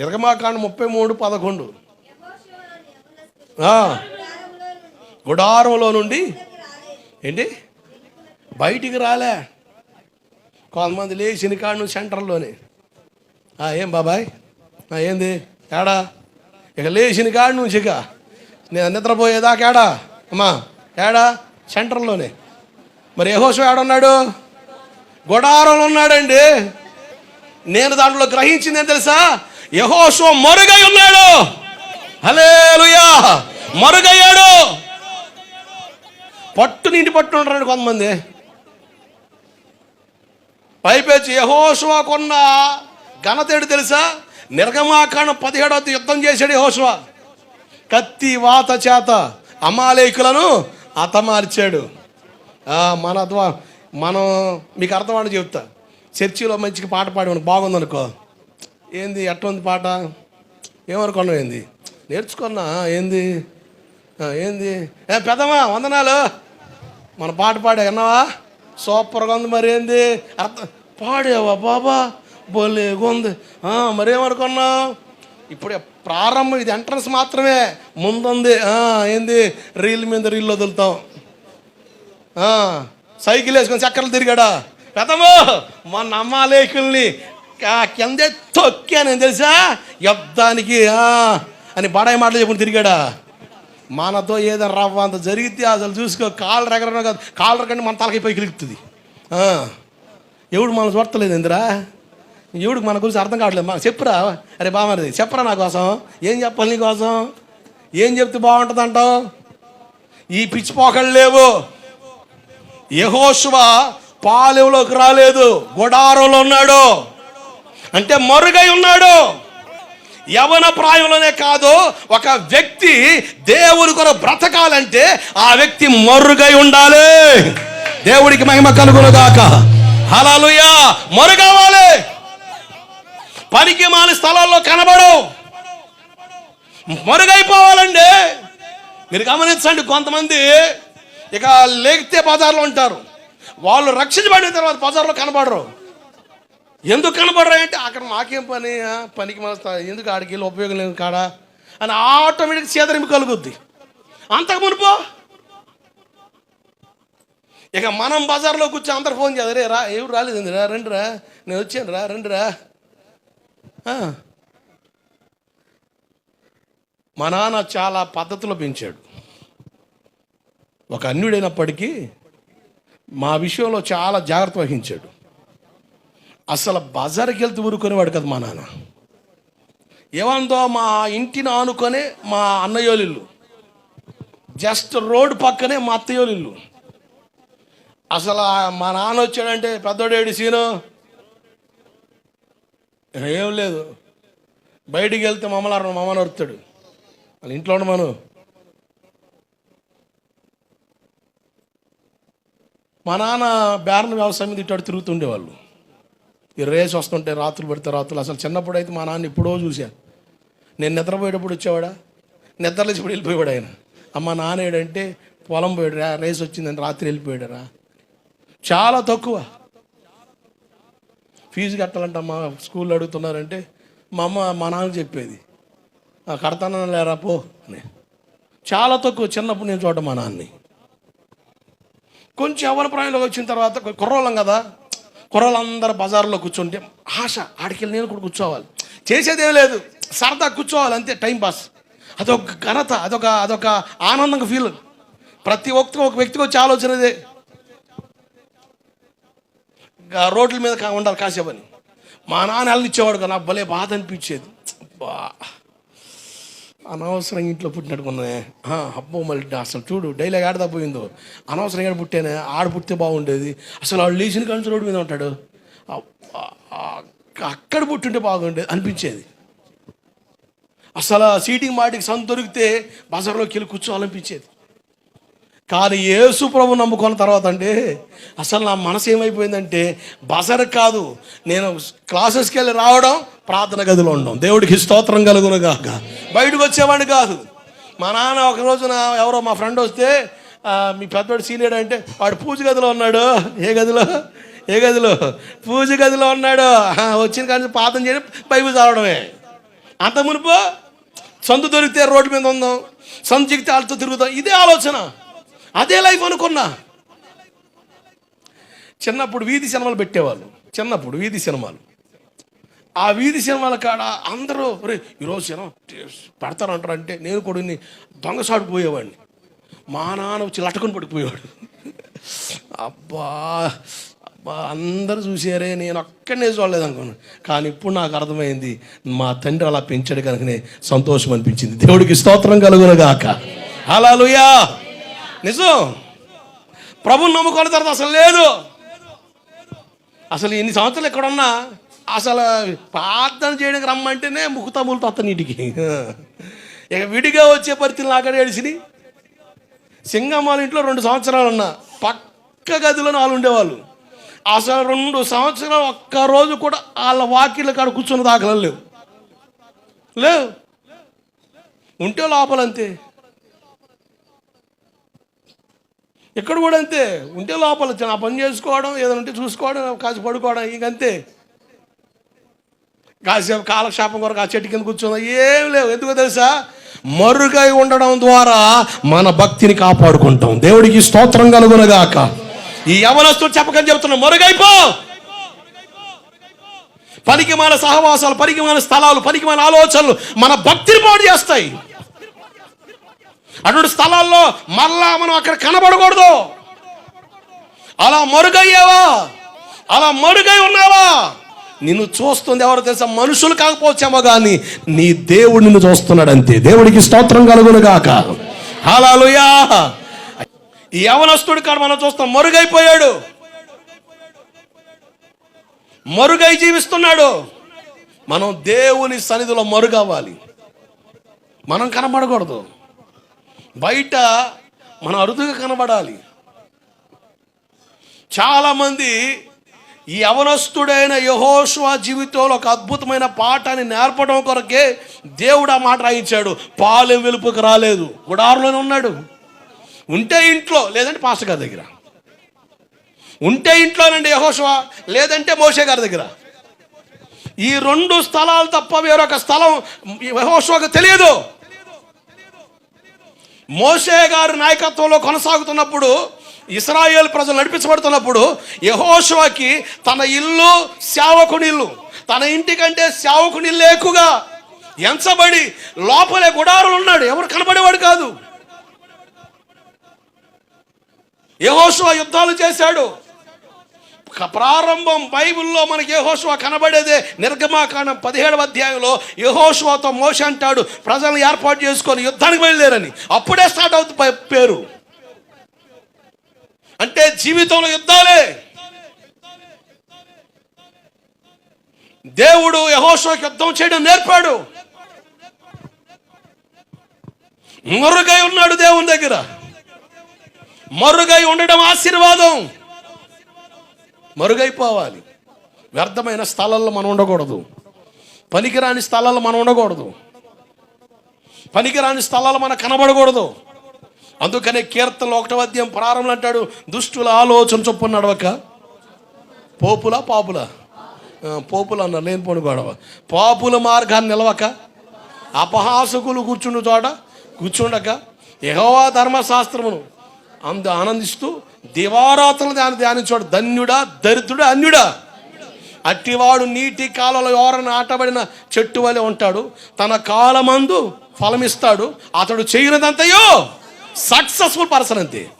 నిర్గమాకాండ ముప్పై మూడు పదకొండు. గుడారంలో నుండి ఏంటి? బయటికి రాలే. కొంతమంది లేచిన కాడు సెంటర్లోనే. ఏం బాబాయ్? ఏంది? ఏడా? ఇక లేచిన కాడు నుంచి ఇక. నేను నిద్రపోయేదాకా ఏడా? అమ్మా ఏడా? సెంటర్లోనే. మరి ఏహోసం ఏడున్నాడు? గుడారంలో ఉన్నాడండి. నేను దాంట్లో గ్రహించింది ఏం తెలుసా? యహోషువ మరుగై ఉన్నాడు. హలేలుయా మరుగయ్యాడు. పట్టు నీటి పట్టు ఉంటారండి కొంతమంది. పైపేచి యహోషువ కొన్న ఘనత తెలుసా? నిర్గమాకాండ పదిహేడవ యుద్ధం చేశాడు యహోషువ. కత్తి వాత చేత అమాలేకులను అతమార్చాడు మన ద్వా- మనం మీకు అర్థమని చెప్తా. చర్చిలో మంచిగా పాట పాడి బాగుందనుకో. ఏంది ఎట్టుంది పాట? ఏమనుకున్నావు ఏంది? నేర్చుకున్నా ఏంది? ఏంది? ఏ పెద్దమా వందనాలు. మన పాట పాడా విన్నావా? సూపర్గా ఉంది మరి ఏంది? అర్థం పాడేవా బాబా? బోలేగా ఉంది. మరేమనుకున్నావు? ఇప్పుడు ప్రారంభం ఇది ఎంట్రన్స్ మాత్రమే. ముందుంది. ఏంది? రీల్ మీద రీల్ వదులుతాం. సైకిల్ వేసుకొని చక్కర్లు తిరిగాడా? పెద్దమో మన అమ్మాలేకుల్ని కిందే తొక్కాను తెలుసా? యుద్ధానికి ఆ, అని బడాయి మాటలు చెప్పుకుని తిరిగాడా? మనతో ఏదైనా రవ్వ అంత జరిగితే అసలు చూసుకో కాళ్ళు ఎగరడం కాదు కాళ్ళు కంటే మన తలకైపోయి కిలుగుతుంది ఎవడు మనం చూడలేదు ఇందిరా? ఎవడికి మన గురించి అర్థం కావట్లేదు? మా చెప్పురా. అరే బామరిది చెప్పరా నా కోసం? ఏం చెప్పాలి నీ కోసం? ఏం చెప్తే బాగుంటుంది అంటావు ఈ పిచ్చి పోకళ్ళు లేవు. యహోశువ పాలెంలోకి రాలేదు. గుడారంలో ఉన్నాడు. అంటే మరుగై ఉన్నాడు. యవన ప్రాయంలోనే కాదు ఒక వ్యక్తి దేవుని కొర బ్రతకాలంటే ఆ వ్యక్తి మరుగై ఉండాలి. దేవుడికి మహిమ కలుగునుగాక హలలుయా మరుగవ్వాలి పనికి మాని స్థలాల్లో కనబడు మరుగైపోవాలండి. మీరు గమనించండి కొంతమంది ఇక లేగితే బజార్లో ఉంటారు. వాళ్ళు రక్షించబడిన తర్వాత బజార్లో కనబడరు. ఎందుకు కనబడరాయంటే అక్కడ మాకేం పని పనికి మన ఎందుకు ఆడికి వెళ్ళి ఉపయోగం లేదు కాడా? అని ఆటోమేటిక్ చేదరింపు కలుగుద్ది. అంతకు మునుపు? ఇక మనం బజార్లో కూర్చొని అందరు ఫోన్ చేయాలి రా ఎవరు రాలేదు రా రండి రా నేను వచ్చాను రా రండి రా. మా నాన్న చాలా పద్ధతిలో పెంచాడు. ఒక అన్యుడైనప్పటికీ మా విషయంలో చాలా జాగ్రత్త వహించాడు. అసలు బజార్కి వెళ్తే ఊరుకునేవాడు కదా మా నాన్న. ఏమందో మా ఇంటిని ఆనుకొనే మా అన్నయోలిల్లు. జస్ట్ రోడ్ పక్కనే మా అత్తయోలిల్లు. అసలు మా నాన్న వచ్చాడంటే పెద్దోడేడు సీను? ఏం లేదు. బయటికి వెళ్తే మమ్మల్ని మమ్మల్ని వరుతాడు వాళ్ళ ఇంట్లో ఉండమను మా నాన్న బేరణ వ్యవసాయం మీద ఇటు తిరుగుతుండేవాళ్ళు. ఈ రేస్ వస్తుంటే రాత్రులు పడితే రాత్రులు. అసలు చిన్నప్పుడు అయితే మా నాన్న ఎప్పుడో చూశాను నేను నిద్రపోయేటప్పుడు వచ్చేవాడా? నిద్రలేసి ఇప్పుడు వెళ్ళిపోయాడు ఆయన. అమ్మ నాన్న ఏడంటే పొలం పోయాడురా రేస్ వచ్చిందని రాత్రి వెళ్ళిపోయాడురా చాలా తక్కువ. ఫీజు కట్టాలంట మా స్కూల్లో అడుగుతున్నారంటే మా అమ్మ మా నాన్న చెప్పేది. కడతానని లేరా పో అని. చాలా తక్కువ. చిన్నప్పుడు నేను చూడటం మా నాన్నని. కొంచెం ఎవరి ప్రాయంలోకి వచ్చిన తర్వాత కుర్రోళ్ళం కదా కుర్రలందరూ బజార్లో కూర్చుంటే ఆశ ఆడికెళ్ళి నేను కూడా కూర్చోవాలి. చేసేదేం లేదు. సరదా కూర్చోవాలి అంతే టైంపాస్ అదొక ఘనత అదొక అదొక ఆనందంగా ఫీల్ ప్రతి ఒక్క ఒక వ్యక్తికి వచ్చే ఆలోచనదే రోడ్ల మీద ఉండాలి కాసేపని. మా నాన్న వెళ్ళనిచ్చేవాడు కదా నాకు భలే బాధ అనిపించేది. బా. అనవసరంగా ఇంట్లో పుట్టినట్టుకున్నానే అబ్బో మళ్ళీ అసలు చూడు డైలాగ్ ఆడదా పోయిందో. అనవసరంగా పుట్టానే ఆడ పుట్టితే బాగుండేది. అసలు వాడు లేచిన కలిసి రోడ్డు మీద ఉంటాడు. అక్కడ పుట్టుంటే బాగుండేది అనిపించేది. అసలు ఆ సీటింగ్ మాటికి సంత దొరికితే బజార్లోకి వెళ్ళి కూర్చోవాలనిపించేది. కానీ యేసు ప్రభు నమ్ముకున్న తర్వాత అంటే అసలు నా మనసు ఏమైపోయిందంటే బజార్ కాదు. నేను క్లాసెస్కి వెళ్ళి రావడం ప్రార్థన గదిలో ఉండడం. దేవుడికి స్తోత్రం కలుగును కాక బయటకు వచ్చేవాడిని కాదు. మా నాన్న ఒక రోజున ఎవరో మా ఫ్రెండ్ వస్తే మీ పెద్దవాడు సీనియర్ అంటే వాడు పూజ గదిలో ఉన్నాడు. ఏ గదిలో? ఏ గదిలో? పూజ గదిలో ఉన్నాడు. వచ్చిన కానీ పాతం చేయడం బైబిల్ చదవడమే. అంత మునుపు సందు దొరికితే రోడ్డు మీద ఉందాం సందు చిక్కితే వాళ్ళతో తిరుగుతాం ఇదే ఆలోచన. అదే లైఫ్ అనుకున్నా. చిన్నప్పుడు వీధి సినిమాలు పెట్టేవాళ్ళు. చిన్నప్పుడు వీధి సినిమాలు. ఆ వీధి సినిమాల కాడ అందరూ రే ఈరోజు సినిమా పెడతారంటారు అంటే నేను కొడుకుని ఇన్ని పోయేవాడిని. మా నాన్న వచ్చి లటకుని పడిపోయేవాడు. అబ్బా అబ్బా అందరూ చూసారే నేను ఒక్కడనే చూడలేదు అనుకున్నాను కానీ ఇప్పుడు నాకు అర్థమైంది మా తండ్రి అలా పెంచాడు కనుకనే సంతోషం అనిపించింది. దేవుడికి స్తోత్రం కలుగునగాక. హల్లెలూయా! నిజం. ప్రభుని నమ్ముకున్న తర్వాత అసలు లేదు. అసలు ఇన్ని సంవత్సరాలు ఎక్కడున్నా అసలు ప్రార్థన చేయడానికి రమ్మంటేనే ముక్కుతమ్ములతో అత్త నీటికి. ఇక విడిగా వచ్చే పరిస్థితులు నాకడే ఏడిసినాయి. సింగమ్మాల ఇంట్లో రెండు సంవత్సరాలు ఉన్నా. పక్క గదిలో వాళ్ళు ఉండేవాళ్ళు. అసలు రెండు సంవత్సరాలు ఒక్క రోజు కూడా వాళ్ళ వాకిళ్ళ కాడ కూర్చున్న దాఖలు లేవు. లేవు. ఉంటే లోపలంతే. ఇక్కడ కూడా అంతే. ఉంటే లోపల నా పని చేసుకోవడం ఏదైనా ఉంటే చూసుకోవడం కాసి పడుకోవడం ఇంకంతే కాసేపు కాలక్షేపం కొరకు ఆ చెట్టు కింద కూర్చుందా ఏం లేవు. ఎందుకో తెలుసా? మరుగై ఉండడం ద్వారా మన భక్తిని కాపాడుకుంటాం. దేవుడికి స్తోత్రం కలుగునగాక. ఈ యవనస్తుడు చెప్పకని చెప్తున్నా మరుగైపో! పనికిమాల సహవాసాలు పనికిమాల స్థలాలు పనికిమాల ఆలోచనలు మన భక్తిని పాడు చేస్తాయి. అటువంటి స్థలాల్లో మళ్ళా మనం అక్కడ కనబడకూడదు. అలా మరుగయ్యావా? అలా మరుగై ఉన్నావా? నిన్ను చూస్తుంది ఎవరు తెలుసా? మనుషులు కాకపోవచ్చేమో కానీ నీ దేవుడు నిన్ను చూస్తున్నాడు అంతే దేవుడికి స్తోత్రం కలుగును గాక హల్లెలూయా యవనస్తుడు కాడ మనం చూస్తాం మరుగైపోయాడు. మరుగై జీవిస్తున్నాడు. మనం దేవుని సన్నిధిలో మరుగవ్వాలి. మనం కనబడకూడదు. బయట మన అరుదుగా కనబడాలి. చాలామంది ఈ అవనస్తుడైన యహోష్వ జీవితంలో ఒక అద్భుతమైన పాఠాన్ని నేర్పడం కొరకే దేవుడు ఆ మాట రాయించాడు. పాలు వెలుపుకు రాలేదు. గుడారులోనే ఉన్నాడు. ఉంటే ఇంట్లో లేదంటే పాస్టర్ గారి దగ్గర. ఉంటే ఇంట్లోనండి యహోష్వా లేదంటే మోషే గారి దగ్గర. ఈ రెండు స్థలాలు తప్ప వేరొక స్థలం యహోష్వకు తెలియదు. మోసే గారు నాయకత్వంలో కొనసాగుతున్నప్పుడు ఇస్రాయేల్ ప్రజలు నడిపించబడుతున్నప్పుడు యహోషువకి తన ఇల్లు శావకునిల్లు తన ఇంటికంటే సేవకుని ఎక్కువగా ఎంచబడి లోపలే గుడారులు ఉన్నాడు. ఎవరు కనబడేవాడు కాదు. యహోషువ యుద్ధాలు చేశాడు. ప్రారంభం బైబిల్లో మనకి యహోషువ కనబడేదే నిర్గమాకాండం పదిహేడవ అధ్యాయంలో యహోషువతో మోస అంటాడు ప్రజలను ఏర్పాటు చేసుకొని యుద్ధానికి బయలుదేరని. అప్పుడే స్టార్ట్ అవుతుంది పేరు. అంటే జీవితంలో యుద్ధాలే. దేవుడు యహోషువకి యుద్ధం చేయడం నేర్పాడు. మరుగై ఉన్నాడు దేవుని దగ్గర. మరుగై ఉండడం ఆశీర్వాదం. మరుగైపోవాలి. వ్యర్థమైన స్థలాల్లో మనం ఉండకూడదు. పనికిరాని స్థలాల్లో మనం ఉండకూడదు. పనికిరాని స్థలాలు మనం కనబడకూడదు. అందుకనే కీర్తనలు ఒకటో అధ్యాయం ప్రారంభం అంటాడు దుష్టుల ఆలోచన చొప్పున నడవక పోపుల పాపుల. పోపుల పోపులు అన్నారు లేనిపోని గొడవ. పాపుల మార్గాన్ని నిలవక అపహాసకులు కూర్చుండు చోట కూర్చుండక యహోవా ధర్మశాస్త్రమును అందు ఆనందిస్తూ దివారాత్రులు దాన్ని ధ్యానించాడు ధన్యుడా దరిద్రుడా అన్యుడా. అట్టివాడు నీటి కాలంలో ఎవరైనా ఆటబడిన చెట్టు వలె ఉంటాడు. తన కాలమందు ఫలమిస్తాడు. అతడు చేయనిదంతయో సక్సెస్ఫుల్ పర్సన్ అంతే.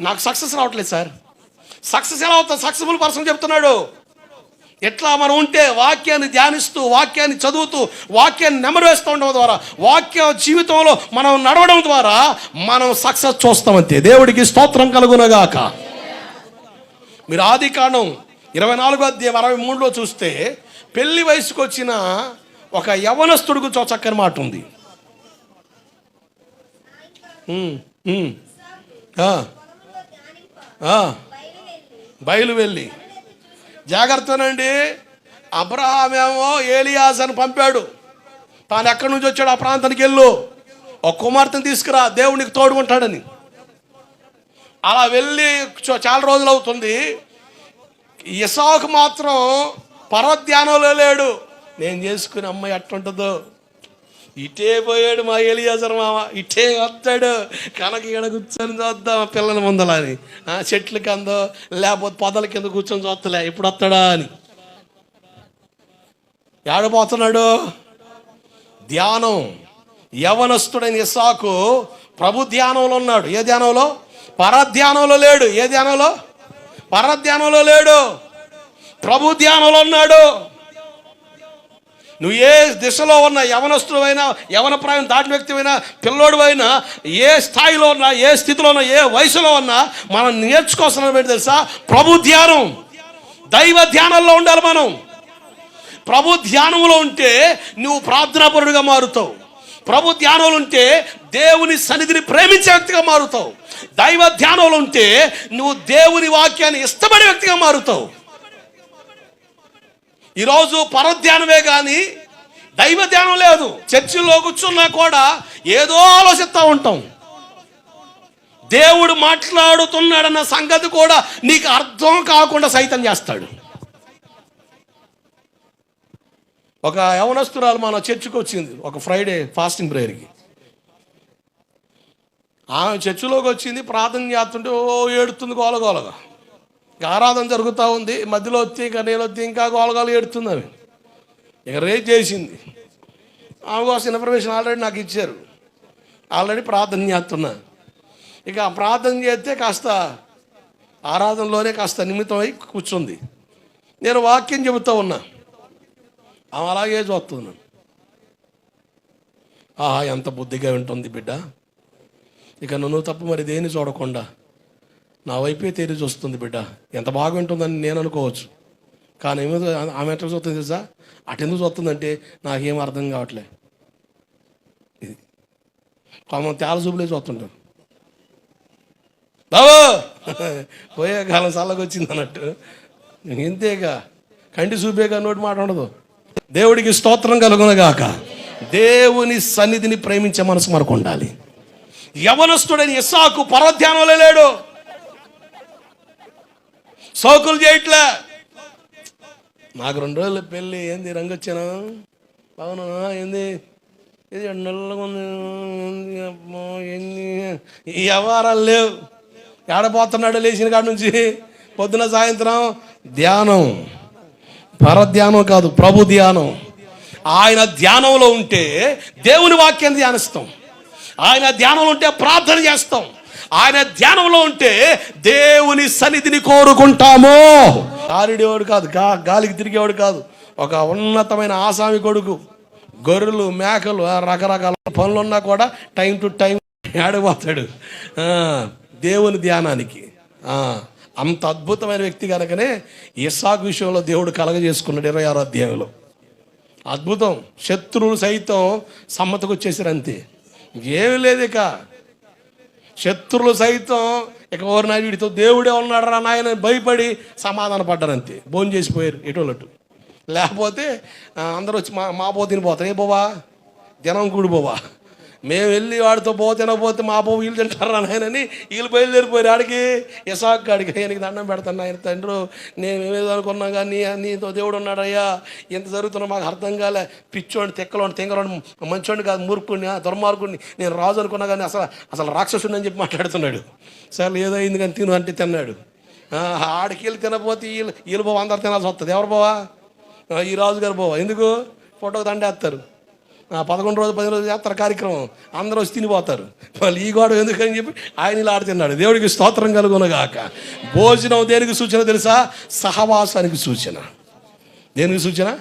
నాకు సక్సెస్ రావట్లేదు సార్. సక్సెస్ ఎలా అవుతుంది సక్సెస్ఫుల్ పర్సన్ చెప్తున్నాడు. ఎట్లా మనం ఉంటే వాక్యాన్ని ధ్యానిస్తూ వాక్యాన్ని చదువుతూ వాక్యాన్ని నెమరేస్తూ ఉండడం ద్వారా వాక్య జీవితంలో మనం నడవడం ద్వారా మనం సక్సెస్ చూస్తామంతే. దేవుడికి స్తోత్రం కలుగునగాక. మీరు ఆది కాండం ఇరవై నాలుగో అధ్యాయం అరవై మూడులో చూస్తే పెళ్ళి వయసుకు వచ్చిన ఒక యవనస్తుడికి గురించి చక్కని మాట ఉంది. బయలు వెళ్ళి జాగ్రత్తనండి. అబ్రహాం ఏమో ఏలియాస్ అని పంపాడు. తాను ఎక్కడి నుంచి వచ్చాడు ఆ ప్రాంతానికి వెళ్ళు. ఒక కుమార్తెను తీసుకురా దేవునికి తోడుకుంటాడని. అలా వెళ్ళి చాలా రోజులు అవుతుంది. ఇసాకు మాత్రం పర్వధ్యానంలో లేడు. నేను చేసుకునే అమ్మాయి ఎట్లుంటుందో ఇటే పోయాడు మా ఎలియాజర్ మామ. ఇటే వస్తాడు. కనక ఇక్కడ కూర్చొని చూద్దాం పిల్లల ముందల అని. చెట్ల కిందో లేకపోతే పొదల కింద కూర్చొని చూస్తలే. ఇప్పుడు వస్తాడా అని. ఏడపోతున్నాడు ధ్యానం. యవనస్తుడైన ఇసాకు ప్రభు ధ్యానంలో ఉన్నాడు. ఏ ధ్యానంలో? పరధ్యానంలో లేడు. ఏ ధ్యానంలో? పరధ్యానంలో లేడు. ప్రభు ధ్యానంలో ఉన్నాడు. నువ్వు ఏ దిశలో ఉన్నా యవనస్తుడు యవన ప్రాయం దాటిన వ్యక్తి అయినా ఏ స్థాయిలో ఉన్నా ఏ స్థితిలో ఉన్నా ఏ వయసులో ఉన్నా మనం నేర్చుకోవాల్సిన ఏంటి తెలుసా? ప్రభు ధ్యానం. దైవ ధ్యానంలో ఉండాలి మనం. ప్రభు ధ్యానంలో ఉంటే నువ్వు ప్రార్థనాపరుడుగా మారుతావు. ప్రభు ధ్యానంలో ఉంటే దేవుని సన్నిధిని ప్రేమించే వ్యక్తిగా మారుతావు. దైవ ధ్యానంలో ఉంటే నువ్వు దేవుని వాక్యాన్ని ఇష్టపడే వ్యక్తిగా మారుతావు. ఈరోజు పరధ్యానమే కానీ దైవ ధ్యానం లేదు. చర్చిలో కూర్చున్నా కూడా ఏదో ఆలోచిస్తూ ఉంటాం. దేవుడు మాట్లాడుతున్నాడన్న సంగతి కూడా నీకు అర్థం కాకుండా సైతం చేస్తాడు. ఒక యవనస్తురాలు మన చర్చికి వచ్చింది. ఒక ఫ్రైడే ఫాస్టింగ్ ప్రేయర్కి ఆమె చర్చిలోకి వచ్చింది ప్రార్థన చేస్తుంటే ఓ ఏడుతుంది గోలగోలగా. ఆరాధన జరుగుతూ ఉంది. మధ్యలో వచ్చి ఇంకా నేను వచ్చి ఇంకా గోలగాలు ఏడుతుంది ఆమె. ఇక చేసింది. ఆమె కోసం ఇన్ఫర్మేషన్ ఆల్రెడీ నాకు ఇచ్చారు. ఆల్రెడీ ప్రార్థన చేస్తున్నా. ఇక ఆ ప్రార్థన చేస్తే కాస్త ఆరాధనలోనే కాస్త నిమిత్తమై కూర్చుంది. నేను వాక్యం చెబుతూ ఉన్నా. ఆమె అలాగే చూస్తున్నాను ఆహా ఎంత బుద్ధిగా ఉంటుంది బిడ్డ. ఇక నన్ను తప్ప మరి దేని చూడకుండా నా వైపే తేరి చూస్తుంది బిడ్డ. ఎంత బాగుంటుందని నేను అనుకోవచ్చు. కానీ ఏమో ఆమె ఎట్లా చూస్తుంది తెలుసా? అటెందుకు చూస్తుందంటే నాకేం అర్థం కావట్లే. ఇది కొంతమంది తేల చూపులే చూస్తుంటారు. బాబు! పోయే కాలం చల్లగా వచ్చింది అన్నట్టు. ఇంతేగా. కంటి చూపేగా నోటి మాట ఉండదు. దేవుడికి స్తోత్రం కలుగునగాక దేవుని సన్నిధిని ప్రేమించే మనసు మనకు ఉండాలి. యవనస్తుడని ఇస్సాకు పరధ్యానంలో లేడు. సోకులు చేయట్లే. నాకు రెండు రోజులు పెళ్ళి ఏంది రంగు వచ్చాను? అవునా ఏంది? ఇది నల్లగా ఉంది. ఈ వ్యవహారాలు లేవు. ఏడపోతున్నాడు లేచిన కాడ నుంచి? పొద్దున సాయంత్రం ధ్యానం. పరధ్యానం కాదు ప్రభు ధ్యానం. ఆయన ధ్యానంలో ఉంటే దేవుని వాక్యాన్ని ధ్యానిస్తాం. ఆయన ధ్యానంలో ఉంటే ప్రార్థన చేస్తాం. ఆయన ధ్యానంలో ఉంటే దేవుని సన్నిధిని కోరుకుంటాము. గాలిడేవాడు కాదు గా గాలికి తిరిగేవాడు కాదు. ఒక ఉన్నతమైన ఆసామి కొడుకు గొర్రెలు మేకలు రకరకాల పనులు ఉన్నా కూడా టైం టు టైం ఏడబోతాడు దేవుని ధ్యానానికి. అంత అద్భుతమైన వ్యక్తి కనుకనే ఇస్సాకు విషయంలో దేవుడు కలగజేసుకున్నాడు ఇరవై ఆరో అధ్యాయంలో. అద్భుతం. శత్రువులు సైతం సమ్మతకు వచ్చేసారు అంతే. ఏమీ లేదు ఇక శత్రువులు సైతం ఇక ఎవరినా వీడితో దేవుడే ఉన్నాడు రా నాయన భయపడి సమాధాన పడ్డారు అంతే భోజనం చేసిపోయారు ఎటోళ్ళట్టు లేకపోతే అందరూ వచ్చి మా మా పో తినిపోతారు ఏ పోవా జనం కూడి పోవా మేము వెళ్ళి వాడితో పో తినకపోతే మా పో వీళ్ళు తింటారా నాయనని? వీళ్ళు బయలుదేరిపోయారు. ఆడికి ఇసాక్ కాడికి ఆయనకి దండం పెడతాను ఆయన తండ్రి. నేను ఏమేదో అనుకున్నాం కానీ నీతో దేవుడు ఉన్నాడయ్యా ఎంత జరుగుతున్నా మాకు అర్థం కాలే. పిచ్చోడిని తెక్కలోని తింగలోని మంచోడిని కాదు మూర్ఖుడిని దుర్మార్గుడిని. నేను రాజు అనుకున్నా కానీ అసలు అసలు రాక్షసుని అని చెప్పి మాట్లాడుతున్నాడు. సరే ఏదో అయింది కానీ తిను అంటే తిన్నాడు. ఆడికి వీళ్ళు తినపోతే వీళ్ళు వీళ్ళు బాబు అందరు తినాల్సి వస్తుంది. ఎవరు బావా? ఈ రాజు గారు బావా. ఎందుకు? ఫోటోకి దండేస్తారు. పదకొండు రోజులు పది రోజులు చేస్తారు కార్యక్రమం. అందరూ వచ్చి తినిపోతారు. వాళ్ళు ఈ గోడ ఎందుకని చెప్పి ఆయన ఇలా ఆడుతున్నాడు. దేవుడికి స్తోత్రం కలుగునగాక. భోజనం దేనికి సూచన తెలుసా? సహవాసానికి సూచన. దేనికి సూచన?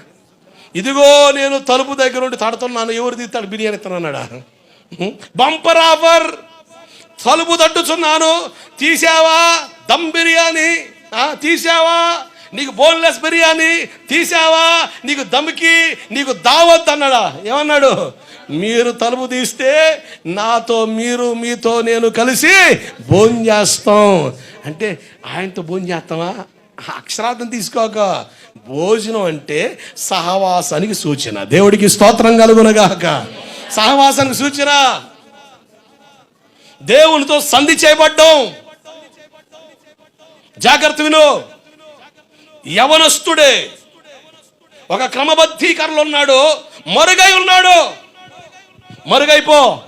ఇదిగో నేను తలుపు దగ్గర ఉండి తడుతున్నాను. ఎవరు తీస్తాడు? బిర్యానీ తిన్నాడా బంపర్ ఆఫర్. తలుపు తట్టుచున్నాను. తీసావా? దమ్ బిర్యానీ. తీసావా? నీకు బోన్లెస్ బిర్యానీ తీసావా? నీకు దమ్కి నీకు దావత్ అన్నాడా ఏమన్నాడు? మీరు తలుపు తీస్తే నాతో మీరు మీతో నేను కలిసి భోజనం చేస్తాం. అంటే ఆయనతో భోజనం చేస్తామా అక్షరార్థం తీసుకోక. భోజనం అంటే సహవాసానికి సూచన. దేవుడికి స్తోత్రం కలుగునగాక. సహవాసానికి సూచన. దేవునితో సంధి చేయబడ్డం. జాగ్రత్త విను. యవనస్తుడే. ఒక క్రమబద్ధీకరణలో ఉన్నాడు మరుగై ఉన్నాడు. మరుగైపో.